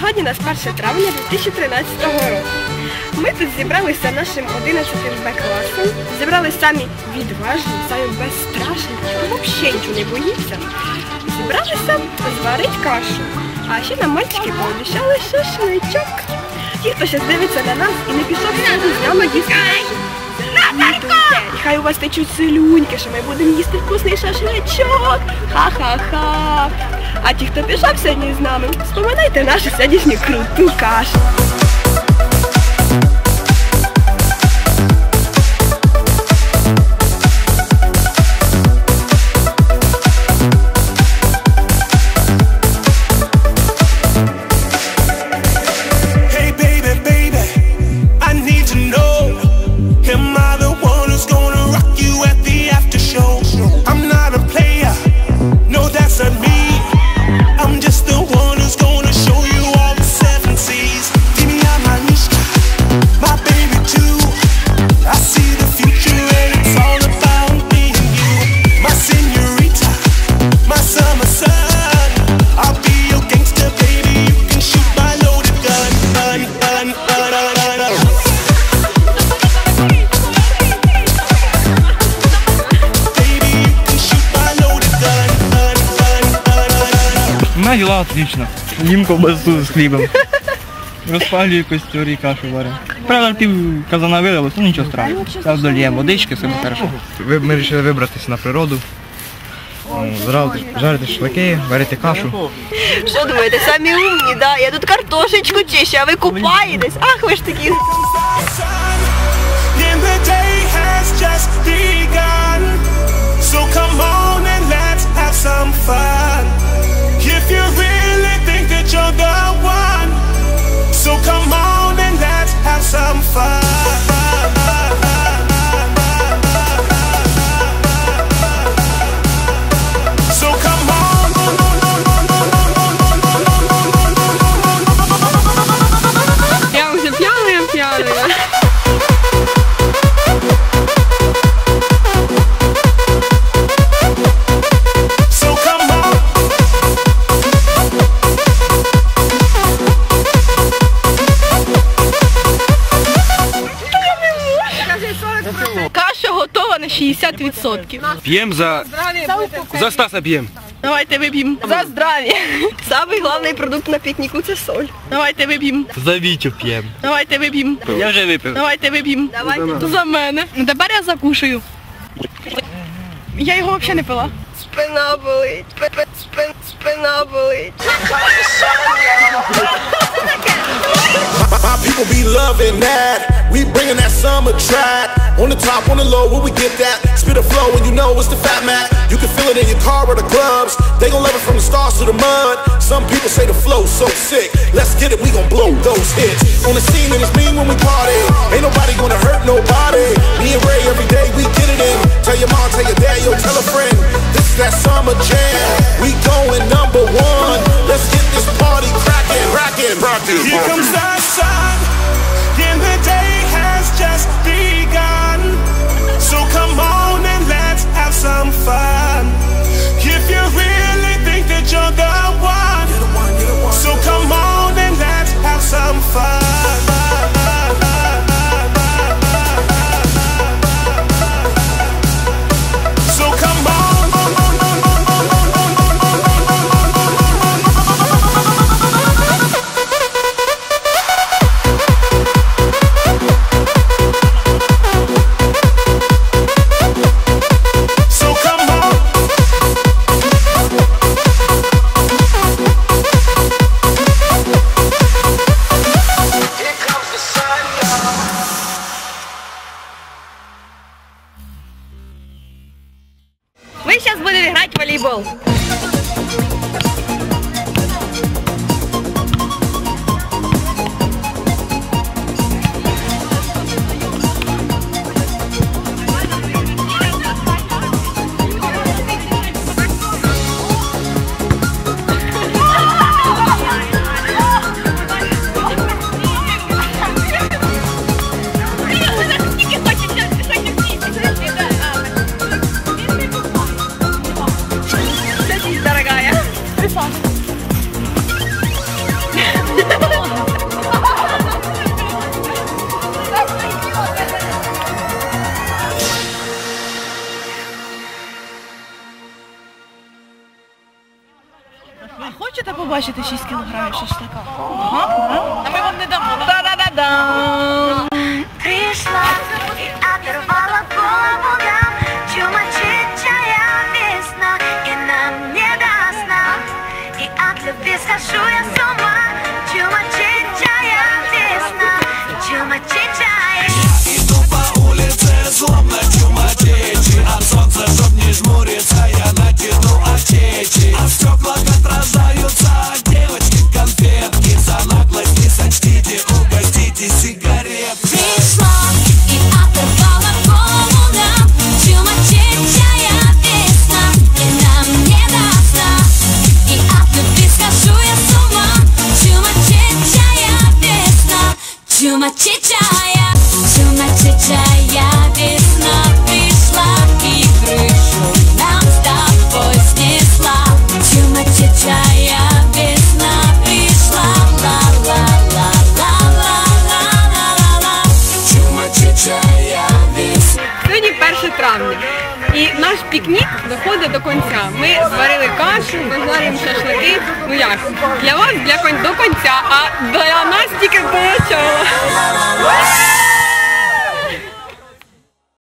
Сьогодні у нас 1 травня 2013 року. Ми тут зібралися нашим 11 Б класом. Зібралися самі відважні, самі безстрашні, взагалі нічого не боїться. Зібралися зварити кашу. А ще нам мальчики пообіцяли шашличок. Ті, хто ще дивиться на нас і не пішов сьогодні з нами їсти. Хай у вас течуть слюньки, що ми будемо їсти вкусний шашличок. Ха-ха-ха. А ті, хто пішов сьогодні з нами, споминайте нашу сьогоднішню круту кашу. Мене діла отлично. Їм ковбасу з хлібом. Розпалюю костер і кашу варю. Правда, пів казана вилилось, ну нічого страшного. Зараз доліємо водички, все буде хорошо. Ви- Ми вирішили вибратися на природу. М, зразу Жарити шашлики, варити кашу. Що думаєте, самі умні, да? Я тут картошечку чищу, а ви купаєтесь. Ах, ви ж такі. sun, and the day has just begun. 60%. П'ємо за, за Стаса п'ємо. Давайте вип'ємо за здрав'я. Самий головний продукт на пікніку це соль. Давайте вип'ємо. За Вітю п'ємо. Давайте вип'ємо. Я вже випив. Давайте вип'ємо. Давайте. За мене. Ну тепер я закушаю. Я його взагалі не пила. Спина болить. Спин, спина болить. My people be loving that. We bringing that summer track. On the top, on the low, where we get that? Spit a flow and you know it's the fat mat. You can feel it in your car or the clubs. They gon' love it from the stars to the mud. Some people say the flow so sick. Let's get it, we gon' blow those hits. On the scene and it's mean when we party. Ain't nobody gonna hurt nobody. Me and Ray every day we get it in. Tell your mom, tell your dad, yo, tell a friend. This is that summer jam. We going number one. Let's get this party cracking, cracking, cracking. Here comes the Ви сейчас будете играть в волейбол. Важити 6 кілограмів шашлика. Ага, ага. наш пікнік доходить до кінця. Ми зварили кашу, ми жаримо шашлики. Ну як? Для вас для кон... до кінця, а для нас тільки до.